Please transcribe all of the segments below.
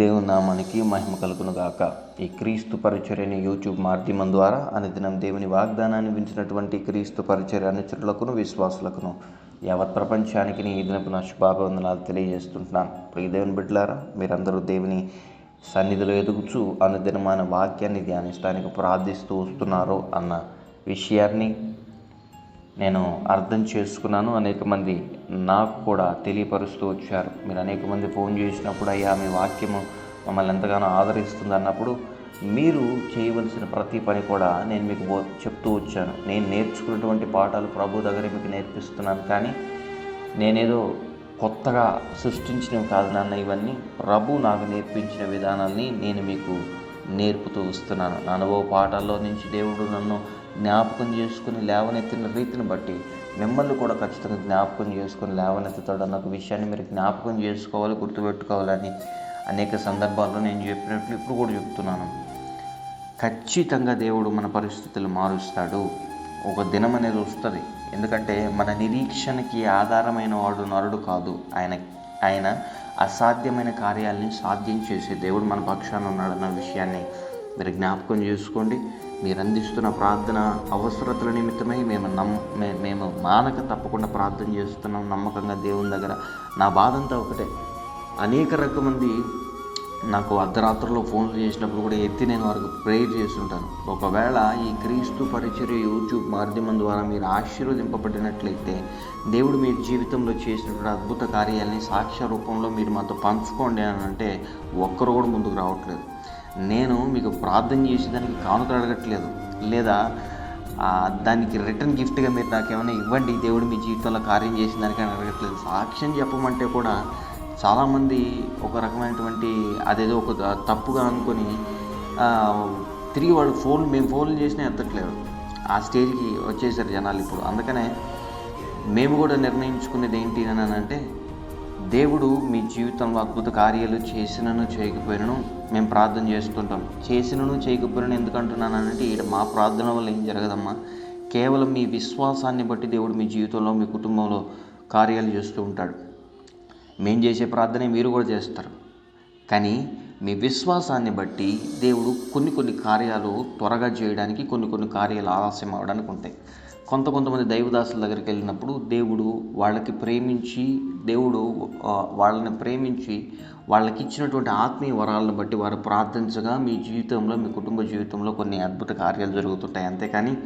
దేవుని నామానికి మహిమ కలుగును గాక. ఈ క్రీస్తు పరిచర్యని యూట్యూబ్ మాధ్యమం ద్వారా అనుదినం దేవుని వాగ్దానాన్ని వించినటువంటి క్రీస్తు పరిచర్య అనుచరులకును విశ్వాసులకును యావత్ ప్రపంచానికి ఈ దినపు నా శుభాభివందనాలు తెలియజేస్తుంటున్నాను. ప్రియ దేవుని బిడ్డలారా మీరందరూ దేవుని సన్నిధిలో ఎదుగుచూ అనుదినమైన వాక్యాన్ని ధ్యానిస్తానికి ప్రార్థిస్తూ వస్తున్నారు అన్న విషయాన్ని నేను అర్థం చేసుకున్నాను. అనేక మంది నాకు కూడా తెలియపరుస్తూ వచ్చారు. మీరు అనేక మంది ఫోన్ చేసినప్పుడు అయ్యా మీ వాక్యము మమ్మల్ని ఎంతగానో ఆదరిస్తుంది అన్నప్పుడు మీరు చేయవలసిన ప్రతి పని కూడా నేను మీకు బో చెప్తూ వచ్చాను. నేను నేర్చుకున్నటువంటి పాఠాలు ప్రభు దగ్గర మీకు నేర్పిస్తున్నాను. కానీ నేనేదో కొత్తగా సృష్టించినవి కాదు నాన్న. ఇవన్నీ ప్రభు నాకు నేర్పించిన విధానాన్ని నేను మీకు నేర్పుతూ వస్తున్నాను. నా అనుభవ పాఠాల్లో నుంచి దేవుడు నన్ను జ్ఞాపకం చేసుకుని లేవనెత్తిన రీతిని బట్టి మిమ్మల్ని కూడా ఖచ్చితంగా జ్ఞాపకం చేసుకుని లేవనెత్తుతాడు అన్న ఒక విషయాన్ని మీరు జ్ఞాపకం చేసుకోవాలి గుర్తుపెట్టుకోవాలని అనేక సందర్భాల్లో నేను చెప్పినట్లు ఇప్పుడు కూడా చెప్తున్నాను. ఖచ్చితంగా దేవుడు మన పరిస్థితులు మారుస్తాడు. ఒక దినం అనేది వస్తుంది. ఎందుకంటే మన నిరీక్షణకి ఆధారమైన వాడు నరుడు కాదు. ఆయన ఆయన అసాధ్యమైన కార్యాలని సాధ్యం చేసే దేవుడు మన పక్షాన ఉన్నాడన్న విషయాన్ని మీరు జ్ఞాపకం చేసుకోండి. మీరు అందిస్తున్న ప్రార్థన అవసరతల నిమిత్తమై మేము నమ్ మే- మేము మానక తప్పకుండా ప్రార్థన చేస్తున్నాం. నమ్మకంగా దేవుని దగ్గర నా బాధంతా ఒకటే. అనేక రకమంది నాకు అర్ధరాత్రిలో ఫోన్లు చేసినప్పుడు కూడా ఎత్తి నేను వారికి ప్రేయర్ చేస్తుంటాను. ఒకవేళ ఈ క్రీస్తు పరిచర్య యూట్యూబ్ మాధ్యమం ద్వారా మీరు ఆశీర్వదింపబడినట్లయితే దేవుడు మీ జీవితంలో చేసినటువంటి అద్భుత కార్యాలని సాక్ష్య రూపంలో మీరు మాతో పంచుకోండి అని అంటే ఒక్కరు కూడా ముందుకు రావట్లేదు. నేను మీకు ప్రార్థన చేసేదానికి కానుకలు అడగట్లేదు. లేదా దానికి రిటర్న్ గిఫ్ట్గా మీరు నాకేమైనా ఇవ్వండి దేవుడు మీ జీవితంలో కార్యం చేసిన దానికని అడగట్లేదు. సాక్ష్యం చెప్పమంటే కూడా చాలామంది ఒక రకమైనటువంటి అదేదో ఒక తప్పుగా అనుకొని తిరిగి వాళ్ళు ఫోన్ మేము ఫోన్లు చేసినా ఎత్తట్లేదు. ఆ స్టేజ్కి వచ్చేసారు జనాలు ఇప్పుడు. అందుకనే మేము కూడా నిర్ణయించుకునేది ఏంటి అని అంటే దేవుడు మీ జీవితంలో అద్భుత కార్యాలు చేసినను చేయకపోయినను మేము ప్రార్థన చేస్తుంటాం. చేసినను చేయకపోయినను ఎందుకంటున్నానంటే ఈడ మా ప్రార్థన వల్ల ఏం జరగదమ్మా? కేవలం మీ విశ్వాసాన్ని బట్టి దేవుడు మీ జీవితంలో మీ కుటుంబంలో కార్యాలు చేస్తూ ఉంటాడు. మేము చేసే ప్రార్థనే మీరు కూడా చేస్తారు. కానీ మీ విశ్వాసాన్ని బట్టి దేవుడు కొన్ని కొన్ని కార్యాలు త్వరగా చేయడానికి కొన్ని కొన్ని కార్యాలు ఆలస్యం అవడానికి ఉంటాయి. కొంత కొంతమంది దైవదాసుల దగ్గరికి వెళ్ళినప్పుడు దేవుడు వాళ్ళకి ప్రేమించి దేవుడు వాళ్ళని ప్రేమించి వాళ్ళకి ఇచ్చినటువంటి ఆత్మీయ వరాలను బట్టి వారు ప్రార్థించగా మీ జీవితంలో మీ కుటుంబ జీవితంలో కొన్ని అద్భుత కార్యాలు జరుగుతుంటాయి. అంతేకాని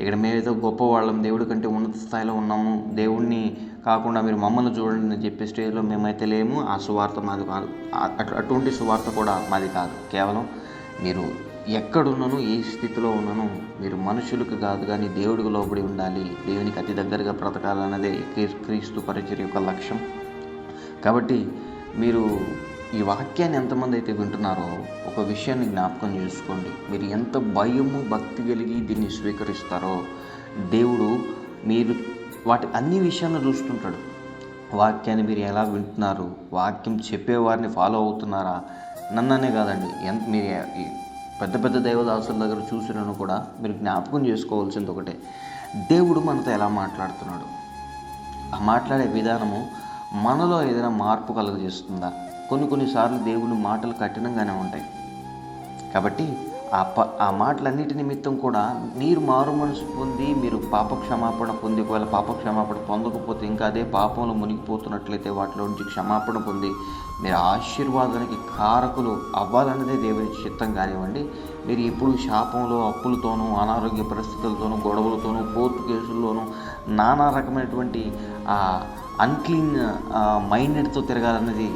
ఇక్కడ మేమేదో గొప్ప వాళ్ళం దేవుడి కంటే ఉన్నత స్థాయిలో ఉన్నాము. దేవుడిని కాకుండా మీరు మమ్మల్ని చూడండి అని చెప్పే స్టేజ్లో మేమైతే లేము. ఆ సువార్త మాది కాదు. అటు అటువంటి సువార్త కూడా మాది కాదు. కేవలం మీరు ఎక్కడున్నాను ఏ స్థితిలో ఉన్నాను మీరు మనుషులకు కాదు కానీ దేవుడికి లోబడి ఉండాలి. దేవునికి అతి దగ్గరగా బ్రతకాలన్నదే క్రీస్తు పరిచయం యొక్క లక్ష్యం. కాబట్టి మీరు ఈ వాక్యాన్ని ఎంతమంది అయితే వింటున్నారో ఒక విషయాన్ని జ్ఞాపకం చేసుకోండి. మీరు ఎంత భయము భక్తి కలిగి దీన్ని స్వీకరిస్తారో దేవుడు మీరు వాటి అన్ని విషయాలను చూస్తుంటాడు. వాక్యాన్ని మీరు ఎలా వింటున్నారు? వాక్యం చెప్పేవారిని ఫాలో అవుతున్నారా? నన్ననే కాదండి. ఎంత మీరు పెద్ద పెద్ద దేవదాసుల దగ్గర చూసినను కూడా మీరు జ్ఞాపకం చేసుకోవాల్సింది ఒకటే. దేవుడు మనతో ఎలా మాట్లాడుతున్నాడు? ఆ మాట్లాడే విధానము మనలో ఏదైనా మార్పు కలుగజేస్తుందా? కొన్ని కొన్నిసార్లు దేవుని మాటలు కఠినంగానే ఉంటాయి. కాబట్టి ఆ ప ఆ మాటలన్నిటి నిమిత్తం కూడా మీరు మారు మనసు పొంది మీరు పాప క్షమాపణ పొంది ఒకవేళ పాప క్షమాపణ పొందకపోతే ఇంకా అదే పాపంలో మునిగిపోతున్నట్లయితే వాటిలో నుంచి క్షమాపణ పొంది మీరు ఆశీర్వాదానికి కారకులు అవ్వాలన్నదే దేవుని చిత్తం కానివ్వండి. మీరు ఎప్పుడు శాపంలో అప్పులతోనూ అనారోగ్య పరిస్థితులతోనూ గొడవలతోనూ కోర్టు కేసుల్లోనూ నానా రకమైనటువంటి అన్క్లీన్ మైండెడ్తో తిరగాలన్నది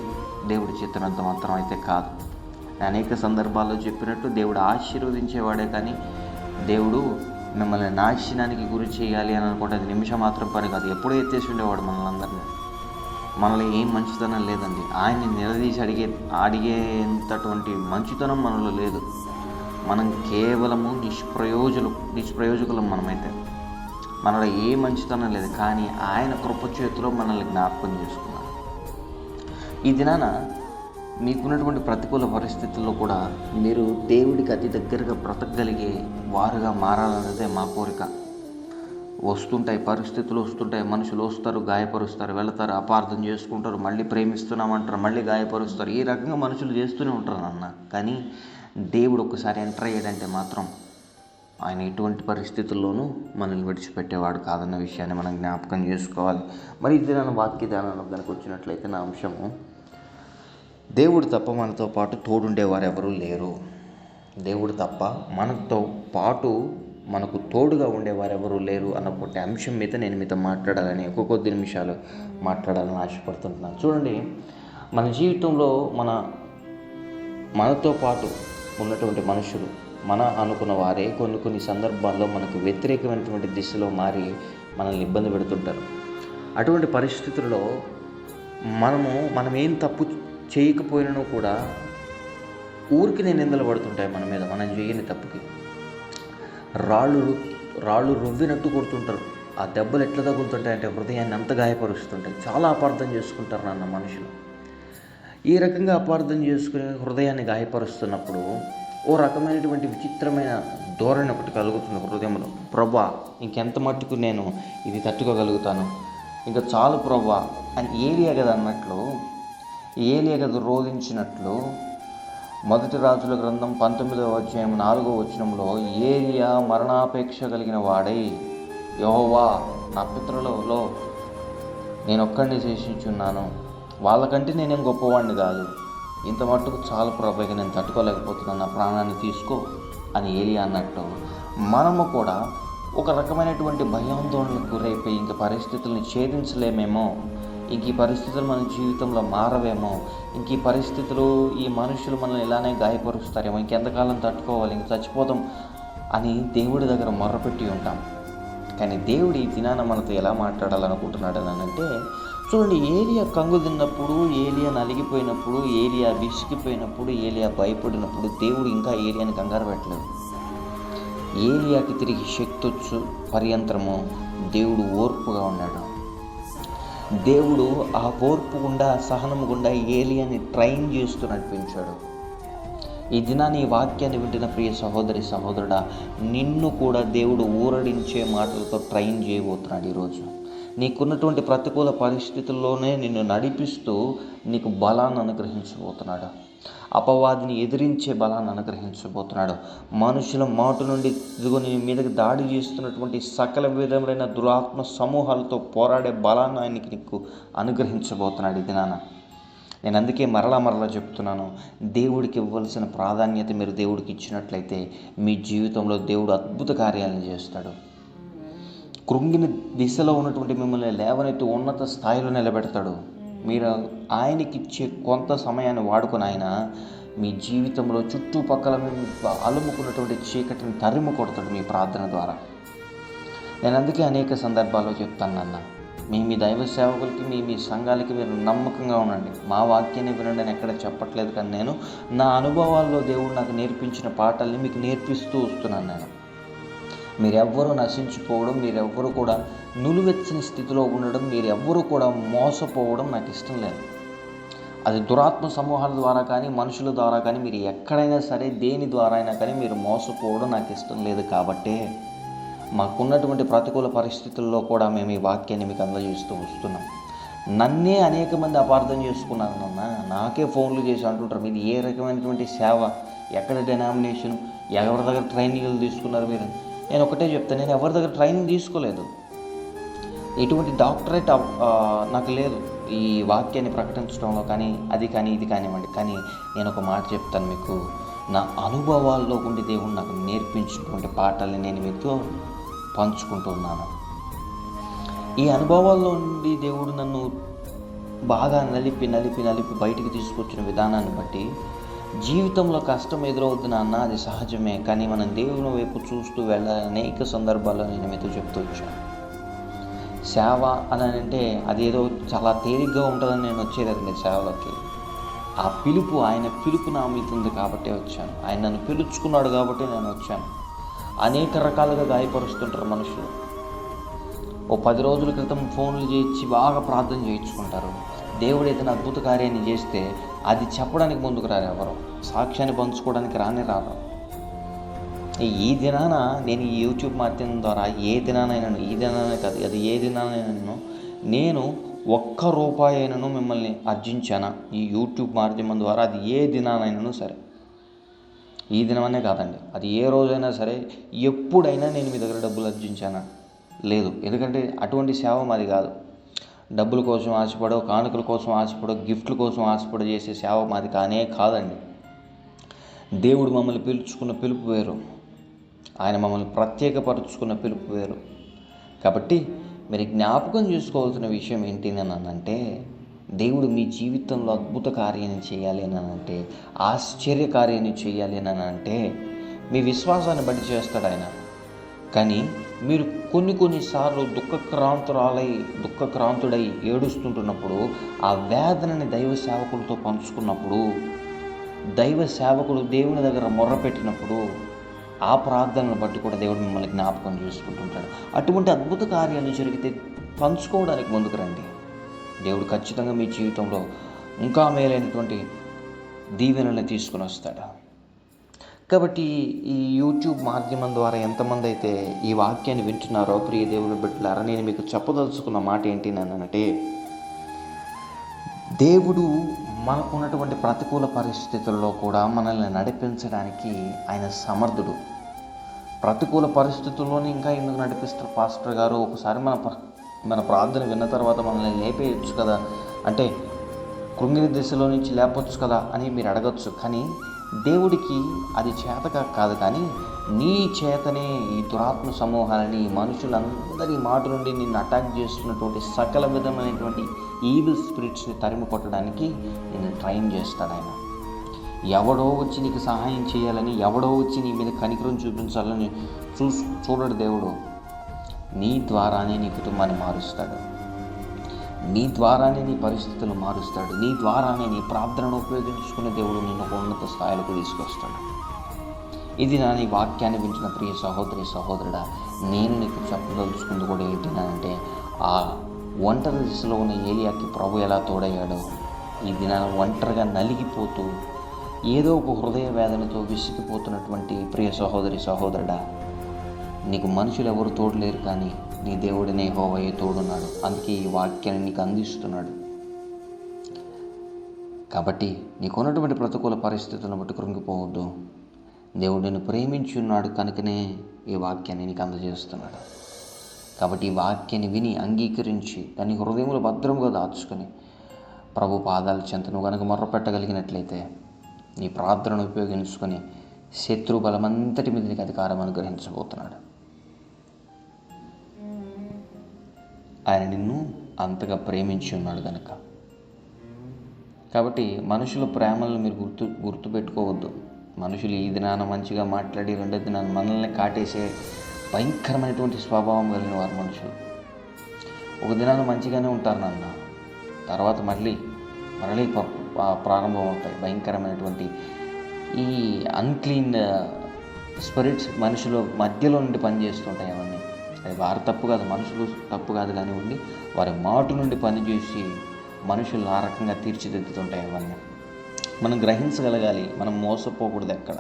దేవుడి చిత్తనంత మాత్రం అయితే కాదు. అనేక సందర్భాల్లో చెప్పినట్టు దేవుడు ఆశీర్వదించేవాడే కానీ దేవుడు మిమ్మల్ని నాశనానికి గురి చేయాలి అని అనుకుంటే అది నిమిషం మాత్రం పని కాదు. ఎప్పుడూ ఎత్తేసి ఉండేవాడు మనల్ని మనలో ఏం మంచితనం లేదండి. ఆయన్ని నిలదీసి అడిగే అడిగేంతటువంటి మంచితనం మనలో లేదు. మనం కేవలము నిష్ప్రయోజులు నిష్ప్రయోజకులం మనమైతే. మనలో ఏ మంచితనం లేదు. కానీ ఆయన కృప చేతిలో మనల్ని జ్ఞాపకం చేసుకున్నాడు. ఈ దినాన మీకున్నటువంటి ప్రతికూల పరిస్థితుల్లో కూడా మీరు దేవుడికి అతి దగ్గరగా బ్రతకగలిగే వారుగా మారాలన్నదే మా కోరిక. వస్తుంటాయి పరిస్థితులు వస్తుంటాయి. మనుషులు వస్తారు గాయపరుస్తారు వెళతారు అపార్థం చేసుకుంటారు మళ్ళీ ప్రేమిస్తున్నామంటారు మళ్ళీ గాయపరుస్తారు. ఈ రకంగా మనుషులు చేస్తూనే ఉంటారు అన్న కానీ దేవుడు ఒకసారి ఎంటర్ అయ్యాడంటే మాత్రం ఆయన ఎటువంటి పరిస్థితుల్లోనూ మనల్ని విడిచిపెట్టేవాడు కాదన్న విషయాన్ని మనం జ్ఞాపకం చేసుకోవాలి. మరి ఇది నన్ను వాక్యదానంలో కనుక వచ్చినట్లయితే నా అంశము దేవుడు తప్ప మనతో పాటు తోడుండేవారు ఎవరూ లేరు. దేవుడు తప్ప మనతో పాటు మనకు తోడుగా ఉండేవారు ఎవరూ లేరు అన్నటువంటి అంశం మీద నేను మీతో మాట్లాడాలని ఒక కొద్ది నిమిషాలు మాట్లాడాలని ఆశపడుతుంటున్నాను. చూడండి మన జీవితంలో మన మనతో పాటు ఉన్నటువంటి మనుషులు మన అనుకున్న వారే కొన్ని కొన్ని సందర్భాల్లో మనకు వ్యతిరేకమైనటువంటి దిశలో మారి మనల్ని ఇబ్బంది పెడుతుంటారు. అటువంటి పరిస్థితుల్లో మనము మనం ఏం తప్పు చేయకపోయినను కూడా ఊరికి నేను నిందలు పడుతుంటాయి మన మీద మనం చేయని తప్పుకి. రాళ్ళు రు- రాళ్ళు రువ్వినట్టు కొడుతుంటారు. ఆ దెబ్బలు ఎట్లా తగులుతుంటాయి అంటే హృదయాన్ని అంత గాయపరుస్తుంటాయి. చాలా అపార్థం చేసుకుంటారు నాన్న మనుషులు. ఈ రకంగా అపార్థం చేసుకుని హృదయాన్ని గాయపరుస్తున్నప్పుడు ఓ రకమైనటువంటి విచిత్రమైన ధోరణి ఒకటి కలుగుతుంది హృదయంలో. ప్రభా ఇంకెంత మట్టుకు నేను ఇది తట్టుకోగలుగుతాను? ఇంకా చాలు ప్రభా అని ఏరియా కదా అన్నట్లు ఏలియా రోధించినట్లు మొదటి రాజుల గ్రంథం పంతొమ్మిదవ అధ్యాయం నాలుగో వచనంలో ఏలియా మరణాపేక్ష కలిగిన వాడై యహోవా నా పిత్రులలో నేను ఒక్కడిని శేషించున్నాను. వాళ్ళకంటే నేనేం గొప్పవాడిని కాదు. ఇంత మట్టుకు చాలు ప్రభాగా నేను తట్టుకోలేకపోతున్నాను. నా ప్రాణాన్ని తీసుకో అని ఏలియా అన్నట్టు మనము కూడా ఒక రకమైనటువంటి భయాందోళనకు గురైపోయి ఇంక పరిస్థితుల్ని ఛేదించలేమేమో ఇంక ఈ పరిస్థితులు మన జీవితంలో మారవేమో. ఇంక ఈ పరిస్థితులు ఈ మనుషులు మనల్ని ఇలానే గాయపరుస్తారేమో. ఇంకెంతకాలం తట్టుకోవాలి? ఇంక చచ్చిపోతాం అని దేవుడి దగ్గర మొర్రపెట్టి ఉంటాం. కానీ దేవుడు ఈ దినాన మనతో ఎలా మాట్లాడాలనుకుంటున్నాడు అని అంటే చూడండి ఏలియా కంగు తిన్నప్పుడు ఏలియా నలిగిపోయినప్పుడు ఏలియా విసిగిపోయినప్పుడు ఏలియా భయపడినప్పుడు దేవుడు ఇంకా ఏలియాని కంగారు పెట్టలేదు. ఏలియాకి తిరిగి శక్తి వచ్చు పర్యంత్రము దేవుడు ఓర్పుగా ఉన్నాడు. దేవుడు ఆ ఓర్పు గుండా సహనము గుండా ఏలియాని ట్రైన్ చేస్తూ నడిపించాడు. ఈ దినాన్ని ఈ వాక్యాన్ని వింటున్న ప్రియ సహోదరి సహోదరుడా నిన్ను కూడా దేవుడు ఊరడించే మాటలతో ట్రైన్ చేయబోతున్నాడు ఈరోజు. నీకున్నటువంటి ప్రతికూల పరిస్థితుల్లోనే నిన్ను నడిపిస్తూ నీకు బలాన్ని అనుగ్రహించబోతున్నాడు. అపవాదిని ఎదిరించే బలాన్ని అనుగ్రహించబోతున్నాడు. మనుషుల మాట నుండి ఇదిగో నీ మీదకి దాడి చేస్తున్నటువంటి సకల విధములైన దురాత్మ సమూహాలతో పోరాడే బలాన్ని ఆయనకి నీకు అనుగ్రహించబోతున్నాడు ఈ దినాన. నేను అందుకే మరలా మరలా చెప్తున్నాను దేవుడికి ఇవ్వాల్సిన ప్రాధాన్యత మీరు దేవుడికి ఇచ్చినట్లయితే మీ జీవితంలో దేవుడు అద్భుత కార్యాలను చేస్తాడు. కృంగిన దిశలో ఉన్నటువంటి మిమ్మల్ని లేవనైతే ఉన్నత స్థాయిలో నిలబెడతాడు. మీరు ఆయనకి ఇచ్చే కొంత సమయాన్ని వాడుకొని ఆయన మీ జీవితంలో చుట్టుపక్కల మేము అలుముకున్నటువంటి చీకటిని తరిమి కొడతాడు మీ ప్రార్థన ద్వారా. నేను అందుకే అనేక సందర్భాల్లో చెప్తాను నాన్న మీ మీ దైవ సేవకులకి మీ మీ సంఘాలకి మీరు నమ్మకంగా ఉండండి. మా వాక్యాన్ని వినండి అని ఎక్కడ చెప్పట్లేదు కానీ నేను నా అనుభవాల్లో దేవుడు నాకు నేర్పించిన పాఠాలని మీకు నేర్పిస్తూ వస్తున్నాను నేను. మీరెవ్వరూ నశించిపోవడం మీరెవ్వరూ కూడా నులువెచ్చని స్థితిలో ఉండడం మీరెవ్వరూ కూడా మోసపోవడం నాకు ఇష్టం లేదు. అది దురాత్మ సమూహాల ద్వారా కానీ మనుషుల ద్వారా కానీ మీరు ఎక్కడైనా సరే దేని ద్వారా అయినా కానీ మీరు మోసపోవడం నాకు ఇష్టం లేదు కాబట్టే మాకున్నటువంటి ప్రతికూల పరిస్థితుల్లో కూడా మేము ఈ వాక్యాన్ని మీకు అందజేస్తూ వస్తున్నాం. నన్నే అనేక మంది అపార్థం చేసుకున్నారు నాన్న. నాకే ఫోన్లు చేసి అంటుంటారు మీది ఏ రకమైనటువంటి సేవ ఎక్కడ డెనామినేషన్ ఎవరి దగ్గర ట్రైనింగ్లు తీసుకున్నారు మీరు? నేను ఒకటే చెప్తాను నేను ఎవరి దగ్గర ట్రైనింగ్ తీసుకోలేదు. ఎటువంటి డాక్టరేట్ నాకు లేదు. ఈ వాక్యాన్ని ప్రకటించడంలో కానీ అది కానీ ఇది కానివ్వండి. కానీ నేను ఒక మాట చెప్తాను మీకు. నా అనుభవాల్లో ఉండి దేవుడు నాకు నేర్పించినటువంటి పాఠాలని నేను మీతో పంచుకుంటున్నాను. ఈ అనుభవాల్లో ఉండి దేవుడు నన్ను బాగా నలిపి నలిపి నలిపి బయటికి తీసుకొచ్చిన విధానాన్ని బట్టి జీవితంలో కష్టం ఎదురవుద్ది నాన్న అది సహజమే. కానీ మనం దేవుని వైపు చూస్తూ వెళ్ళాలని అనేక సందర్భాల్లో నేను మీతో చెప్తూ వచ్చాను సేవ అని అంటే అదేదో చాలా తేలిగ్గా ఉంటుందని నేను వచ్చేది సేవలోకి. ఆ పిలుపు ఆయన పిలుపు నా మీద ఉంది కాబట్టే వచ్చాను. ఆయన నన్ను పిలుచుకున్నాడు కాబట్టి నేను వచ్చాను. అనేక రకాలుగా గాయపరుస్తుంటారు మనుషులు. ఓ పది రోజుల క్రితం ఫోన్లు చేయించి బాగా ప్రార్థన చేయించుకుంటారు. దేవుడు ఏదైనా అద్భుత కార్యాన్ని చేస్తే అది చెప్పడానికి ముందుకు రారు ఎవరు. సాక్ష్యాన్ని పంచుకోవడానికి రానే రారు. ఈ దినాన నేను ఈ యూట్యూబ్ మాధ్యమం ద్వారా ఏ దినానైనా ఈ దినానే కాదు అది ఏ దినానైనా నేను ఒక్క రూపాయి అయినను మిమ్మల్ని అర్జించానా? ఈ యూట్యూబ్ మాధ్యమం ద్వారా అది ఏ దినానైనాను సరే. ఈ దినమనే కాదండి అది ఏ రోజైనా సరే ఎప్పుడైనా నేను మీ దగ్గర డబ్బులు అర్జించానా? లేదు ఎందుకంటే అటువంటి సేవ మాది కాదు. డబ్బుల కోసం ఆశపడో కానుకల కోసం ఆశపడో గిఫ్ట్ల కోసం ఆశపడో చేసే సేవ మాది కానే కాదండి. దేవుడు మమ్మల్ని పిలుచుకున్న పిలుపు వేరు. ఆయన మమ్మల్ని ప్రత్యేకపరుచుకున్న పిలుపు వేరు. కాబట్టి మీరు జ్ఞాపకం చేసుకోవాల్సిన విషయం ఏంటి అంటే దేవుడు మీ జీవితంలో అద్భుత కార్యాన్ని చేయాలి అని అంటే ఆశ్చర్య కార్యాన్ని చేయాలి అంటే మీ విశ్వాసాన్ని బట్టి చేస్తాడు ఆయన. కానీ మీరు కొన్ని కొన్నిసార్లు దుఃఖక్రాంతురాలై దుఃఖక్రాంతుడై ఏడుస్తుంటున్నప్పుడు ఆ వేదనని దైవ సేవకులతో పంచుకున్నప్పుడు దైవ సేవకుడు దేవుని దగ్గర మొర్రపెట్టినప్పుడు ఆ ప్రార్థనను బట్టి కూడా దేవుడు మిమ్మల్ని జ్ఞాపకం చేసుకుంటుంటాడు. అటువంటి అద్భుత కార్యాలు జరిగితే పంచుకోవడానికి ముందుకు రండి. దేవుడు ఖచ్చితంగా మీ జీవితంలో ఇంకా మేలైనటువంటి దీవెనల్ని తీసుకుని వస్తాడు. కాబట్టి ఈ యూట్యూబ్ మాధ్యమం ద్వారా ఎంతమంది అయితే ఈ వాక్యాన్ని వింటున్నారో ప్రియ దేవుని బిడ్డలారా నేను మీకు చెప్పదలుచుకున్న మాట ఏంటి అంటే దేవుడు మనకున్నటువంటి ప్రతికూల పరిస్థితుల్లో కూడా మనల్ని నడిపించడానికి ఆయన సమర్థుడు. ప్రతికూల పరిస్థితుల్లోనే ఇంకా ఎందుకు నడిపిస్తారు? పాస్టర్ గారు ఒకసారి మన మన ప్రార్థన విన్న తర్వాత మనల్ని లేపేయచ్చు కదా? అంటే కృంగిని దిశలో నుంచి లేపొచ్చు కదా అని మీరు అడగచ్చు. కానీ దేవుడికి అది చేతగా కాదు కానీ నీ చేతనే ఈ దురాత్మ సమూహాలని మనుషులందరి మాట నుండి నిన్ను అటాక్ చేస్తున్నటువంటి సకల విధమైనటువంటి ఈవిల్ స్పిరిట్స్ని తరిమి కొట్టడానికి నేను ట్రైన్ చేస్తాను ఆయన. ఎవడో వచ్చి నీకు సహాయం చేయాలని ఎవడో వచ్చి నీ మీద కనికరం చూపించాలని చూ చూడడు దేవుడు. నీ ద్వారానే నీ కుటుంబాన్ని మారుస్తాడు. నీ ద్వారానే నీ పరిస్థితులు మారుస్తాడు. నీ ద్వారానే నీ ప్రార్థనను ఉపయోగించుకునే దేవుడు నిన్ను ఒక ఉన్నత స్థాయిలకు తీసుకొస్తాడు. ఇది నా నీ వాక్యాన్ని వించిన ప్రియ సహోదరి సహోదరుడా నేను నీకు చెప్పదలుచుకుంది కూడా ఏంటంటే ఆ ఒంటరి దిశలో ఉన్న ఏలియాకి ప్రభు ఎలా తోడయ్యాడో ఈ నా ఒంటరిగా నలిగిపోతూ ఏదో ఒక హృదయ వేదనతో విసిగిపోతున్నటువంటి ప్రియ సహోదరి సహోదరుడా నీకు మనుషులు ఎవరు తోడలేరు కానీ నీ దేవుడినే హోవయ్య తోడున్నాడు? అందుకే ఈ వాక్యాన్ని నీకు అందిస్తున్నాడు. కాబట్టి నీకున్నటువంటి ప్రతికూల పరిస్థితులను బట్టి కృంగిపోవద్దు. దేవుడిని ప్రేమించి ఉన్నాడు కనుకనే ఈ వాక్యాన్ని నీకు అందజేస్తున్నాడు. కాబట్టి ఈ వాక్యాన్ని విని అంగీకరించి దాన్ని హృదయంలో భద్రంగా దాచుకొని ప్రభు పాదాల చెంత నువ్వు కనుక మొర్రపెట్టగలిగినట్లయితే నీ ప్రార్థనను ఉపయోగించుకొని శత్రు బలమంతటి మీద నీకు అధికారం అనుగ్రహించబోతున్నాడు. ఆయన నిన్ను అంతగా ప్రేమించి ఉన్నాడు కనుక కాబట్టి మనుషుల ప్రేమలను మీరు గుర్తు గుర్తుపెట్టుకోవద్దు. మనుషులు ఈ దినాన మంచిగా మాట్లాడి రెండో దినాన మనల్ని కాటేసే భయంకరమైనటువంటి స్వభావం కలిగిన వారు మనుషులు. ఒక దినాన మంచిగానే ఉంటారు నాన్న. తర్వాత మళ్ళీ మరళీ ప్రారంభం అవుతాయి. భయంకరమైనటువంటి ఈ అన్క్లీన్ స్పిరిట్స్ uh, మనుషుల మధ్యలో నుండి పనిచేస్తుంటాయి అవన్నీ. అది వారి తప్పు కాదు మనుషులు తప్పు కాదు కానివ్వండి వారి మాటు నుండి పనిచేసి మనుషులు ఆ రకంగా తీర్చిదిద్దుతుంటాయి అవన్నీ. మనం గ్రహించగలగాలి మనం మోసపోకూడదు ఎక్కడ.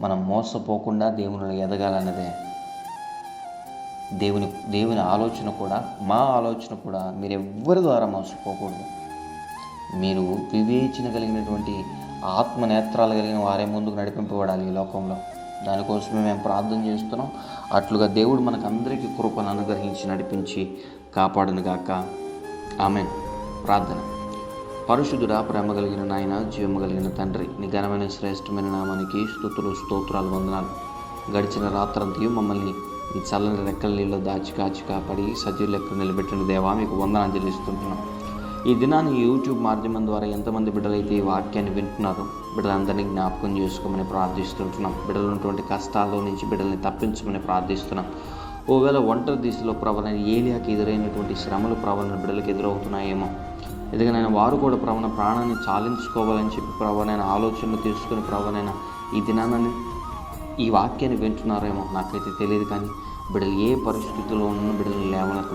మనం మోసపోకుండా దేవునిలో ఎదగాలన్నదే. దేవుని దేవుని ఆలోచన కూడా మా ఆలోచన కూడా మీరు ఎవ్వరి ద్వారా మోసపోకూడదు. మీరు వివేచన కలిగినటువంటి ఆత్మ నేత్రాలు కలిగిన వారే ముందుకు నడిపింపబడాలి ఈ లోకంలో. దానికోసమే మేము ప్రార్థన చేస్తున్నాం. అట్లుగా దేవుడు మనకందరికీ కృపను అనుగ్రహించి నడిపించి కాపాడును గాక. ఆమె ప్రార్థన. పరిశుద్ధుడా ప్రేమ కలిగిన నాయన జీవము కలిగిన తండ్రి నీ ఘనమైన శ్రేష్టమైన నామానికి స్థుతులు స్తోత్రాలు వందనాలు. గడిచిన రాత్రంతయు మమ్మల్ని ఈ చల్లని రెక్కల నీళ్ళు దాచి కాచి కాపాడి సజీవులు ఎక్కడ నిలబెట్టిన దేవా మీకు వందనాలు చెల్లిస్తుంటున్నాం ఈ దినాన్ని యూట్యూబ్ మాధ్యమం ద్వారా ఎంతమంది బిడ్డలైతే ఈ వాక్యాన్ని వింటున్నారో బిడ్డలందరినీ జ్ఞాపకం చేసుకోమని ప్రార్థిస్తుంటున్నాం. బిడ్డలు ఉన్నటువంటి కష్టాల్లో నుంచి బిడ్డల్ని తప్పించమని ప్రార్థిస్తున్నాం. ఒకవేళ ఒంటరి దిశలో ప్రవణ ఏలియాకి ఎదురైనటువంటి శ్రమలు ప్రవణ బిడ్డలకు ఎదురవుతున్నాయేమో ఎందుకనైనా వారు కూడా ప్రవణ ప్రాణాన్ని చాలించుకోవాలని చెప్పి ప్రవణైన ఆలోచనలు తీసుకుని ప్రవణైన ఈ దినాన్ని ఈ వాక్యాన్ని వింటున్నారేమో నాకైతే తెలియదు కానీ బిడ్డలు ఏ పరిస్థితిలో ఉన్న బిడ్డలు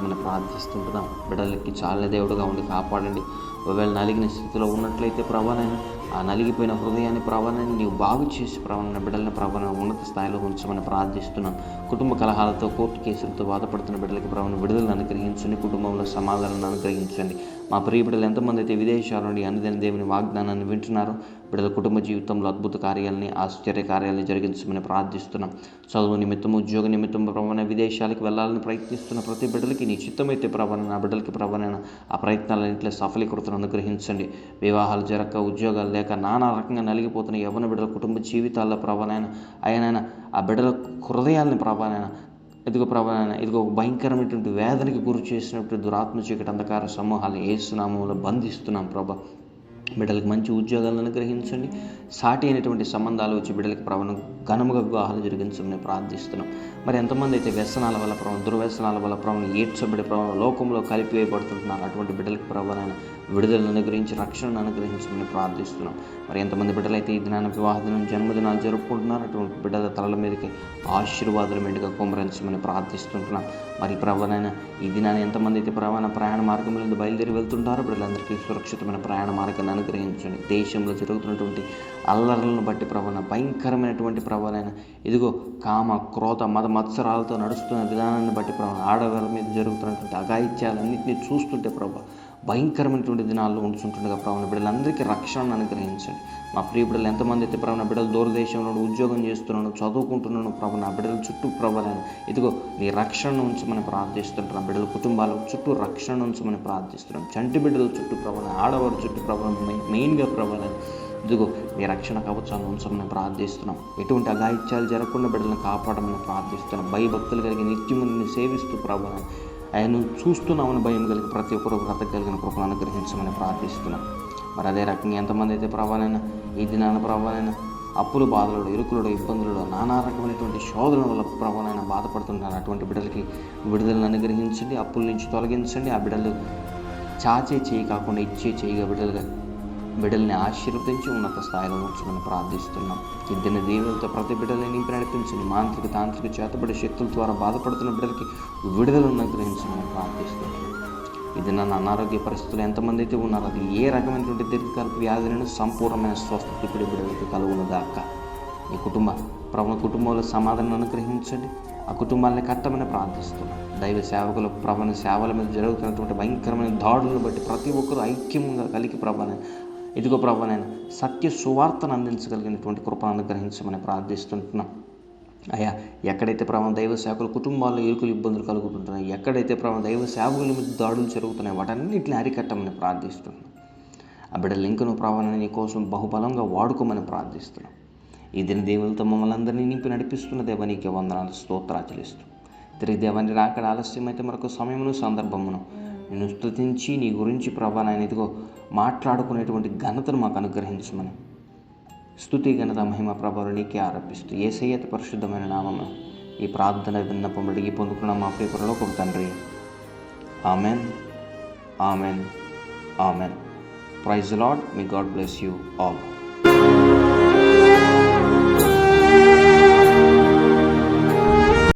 మనం ప్రార్థిస్తుంటున్నాం. బిడ్డలకి చాలా దేవుడుగా ఉండి కాపాడండి. ఒకవేళ నలిగిన స్థితిలో ఉన్నట్లయితే ప్రభానైనా ఆ నలిగిపోయిన హృదయాన్ని ప్రభావాన్ని నీవు బాగు చేసి ప్రవణ బిడ్డలని ప్రవణ ఉన్నత స్థాయిలో ఉంచమని ప్రార్థిస్తున్నాం. కుటుంబ కలహాలతో కోర్టు కేసులతో బాధపడుతున్న బిడ్డలకి ప్రవణ విడుదలను అనుగ్రహించండి. కుటుంబంలో సమాధానాన్ని అనుగ్రహించండి. మా ప్రియ బిడ్డలు ఎంతమంది అయితే విదేశాల నుండి అనుదిన దేవుని వాగ్దానాన్ని వింటున్నారో బిడ్డల కుటుంబ జీవితంలో అద్భుత కార్యాలని ఆశ్చర్య కార్యాలని జరిగించమని ప్రార్థిస్తున్నాం. చదువు నిమిత్తం ఉద్యోగ నిమిత్తం ప్రవణ విదేశాలకు వెళ్ళాలని ప్రయత్నిస్తున్న ప్రతి బిడ్డలకి నీ చిత్తమైతే ప్రవణ బిడ్డలకి ప్రవణ ఆ ప్రయత్నాలన్నింటిలో సఫలీకృతను అనుగ్రహించండి. వివాహాలు జరగక ఉద్యోగాలు లేక నానా రకంగా నలిగిపోతున్న యవన బిడ్డల కుటుంబ జీవితాల్లో ప్రవణైన ఆయనైనా ఆ బిడ్డల హృదయాలని ప్రవణైన ఇదిగో ప్రభాన ఇదిగో భయంకరమైనటువంటి వేదనకి గురి చేసినటువంటి దురాత్మ చీకటి అంధకార సమూహాలు ఏసునామంలో బంధిస్తున్నాం ప్రభా. బిడ్డలకు మంచి ఉద్యోగాలను అనుగ్రహించండి. సాటి అయినటువంటి సంబంధాలు వచ్చి బిడ్డలకు ప్రవణ ఘనముగా వివాహాలు జరిగించమని ప్రార్థిస్తున్నాం. మరి ఎంతమంది అయితే వ్యసనాల వల్ల ప్రభావం దుర్వ్యసనాల వల్ల ప్రభావం ఏడ్చబడి ప్రవణ లోకంలో కలిపివేయబడుతుంటున్నారు అటువంటి బిడ్డలకు ప్రభావం విడుదలను అనుగ్రహించి రక్షణను అనుగ్రహించమని ప్రార్థిస్తున్నాం. మరి ఎంతమంది బిడ్డలైతే ఈ దినాన వివాహ దినం జన్మదినాలు జరుపుకుంటున్నారు అటువంటి బిడ్డల తలల మీదకి ఆశీర్వాదాలు మెండుగా కుమరించమని ప్రార్థిస్తుంటున్నాం. మరి ప్రవణైన ఈ దినాన్ని ఎంతమంది అయితే ప్రవణ ప్రయాణ మార్గం మీద బయలుదేరి వెళ్తుంటారో బిడ్డలందరికీ సురక్షితమైన ప్రయాణ మార్గాన్ని అనుగ్రహించండి. దేశంలో జరుగుతున్నటువంటి అల్లర్లను బట్టి ప్రవణ భయంకరమైనటువంటి ప్రవణైన ఇదిగో కామ క్రోధ మత మత్సరాలతో నడుస్తున్న విధానాన్ని బట్టి ప్రవణ ఆడవాళ్ళ మీద జరుగుతున్నటువంటి అఘాయిత్యాలన్నింటినీ చూస్తుంటే ప్రభా భయంకరమైనటువంటి దినాల్లో ఉంచుంటుండగా ప్రవణ బిడ్డలందరికీ రక్షణను అనుగ్రహించండి. మా ప్రియ బిడ్డలు ఎంతమంది అయితే ప్రవణ బిడ్డలు దూరదేశంలో ఉద్యోగం చేస్తున్నాను చదువుకుంటున్నాను ప్రభు నా బిడ్డల చుట్టూ ప్రభావం ఇదిగో నీ రక్షణను ఉంచమని ప్రార్థిస్తుంటున్నాం బిడ్డల కుటుంబాల చుట్టూ రక్షణ ఉంచమని ప్రార్థిస్తున్నాం. చంటి బిడ్డల చుట్టూ ప్రభావం ఆడవారి చుట్టూ ప్రభుత్వం మెయిన్గా ప్రభావం ఇదిగో మీ రక్షణ కవచాలను ఉంచమని ప్రార్థిస్తున్నాం. ఎటువంటి అఘాయిత్యాలు జరగకుండా బిడ్డలను కాపాడమని ప్రార్థిస్తున్నాం. భయభక్తులు కలిగి నిత్యముని సేవిస్తూ ప్రభావం ఆయన చూస్తున్నామని భయం కలిగి ప్రతి ఒక్కరు వ్రత కలిగిన కృపను అనుగ్రహించమని ప్రార్థిస్తున్నాం. మరి అదే రకంగా ఎంతమంది అయితే ప్రభావైనా ఈ దినాన ప్రభావైనా అప్పులు బాధలు ఇరుకులు ఇబ్బందులు నానా రకమైనటువంటి శోధన వల్ల ప్రభావైనా బాధపడుతుంటారు అటువంటి బిడ్డలకి విడుదలను అనుగ్రహించండి అప్పుల నుంచి తొలగించండి. ఆ బిడ్డలు చాచే చేయి కాకుండా ఇచ్చే చేయిగా బిడ్డలుగా బిడ్డల్ని ఆశీర్వదించి ఉన్నత స్థాయిలో ఉంచమని ప్రార్థిస్తున్నాం. ఇద్దరిని దీవులతో ప్రతి బిడ్డల్ని నింపి నడిపించండి. మాంత్రిక తాంత్రిక చేతబడి శక్తుల ద్వారా బాధపడుతున్న బిడ్డలకి విడుదలను అనుగ్రహించమని ప్రార్థిస్తున్నాం. ఇది నన్ను అనారోగ్య పరిస్థితులు ఎంతమంది అయితే ఉన్నారో అది ఏ రకమైనటువంటి దీర్ఘకాల వ్యాధులను సంపూర్ణమైన స్వస్థత ఇప్పుడు బిడ్డలకి కలుగును దాకా ఈ కుటుంబ ప్రభు కుటుంబంలో సమాధానం అనుగ్రహించండి. ఆ కుటుంబాలని కట్టమని ప్రార్థిస్తున్నాం. దైవ సేవకులు ప్రభన సేవల మీద జరుగుతున్నటువంటి భయంకరమైన దాడులను బట్టి ప్రతి ఒక్కరూ ఐక్యంగా కలిగి ప్రభాని ఇదిగో ప్రభానైనా సత్య సువార్తను అందించగలిగినటువంటి కృపను అనుగ్రహించమని ప్రార్థిస్తుంటున్నాం. అయ్యా ఎక్కడైతే ప్రభావం దైవ సేవకుల కుటుంబాల్లో ఇరుకులు ఇబ్బందులు కలుగుతుంటున్నాయి ఎక్కడైతే ప్రభావం దైవ సేవకుల మీద దాడులు జరుగుతున్నాయి వాటన్నిటిని అరికట్టమని ప్రార్థిస్తున్నాం ఆ బిడ్డ లింకును ప్రభావాన్ని నీ కోసం బహుబలంగా వాడుకోమని ప్రార్థిస్తున్నాం. ఈ దిన దేవులతో మమ్మల్ని అందరినీ నింపి నడిపిస్తున్న దేవ నీకే వందనాలు స్తోత్రాచలిస్తూ తిరిగి దేవాన్ని రాకడ ఆలస్యమైతే మరొక సమయమును సందర్భమును నేను స్తుతించి నీ గురించి ప్రభా నాయన ఇదిగో మాట్లాడుకునేటువంటి ఘనతను మాకు అనుగ్రహించమని. స్తుతి ఘనత మహిమ ప్రభావం నీకే ఆరోపిస్తూ ఏసయ్యత పరిశుద్ధమైన నామము ఈ ప్రార్థన విన్నపం అడిగి పొందుకున్న మా పేపర్లో ఒక తండ్రి. Amen. Amen. Amen. Praise lord me God bless you all.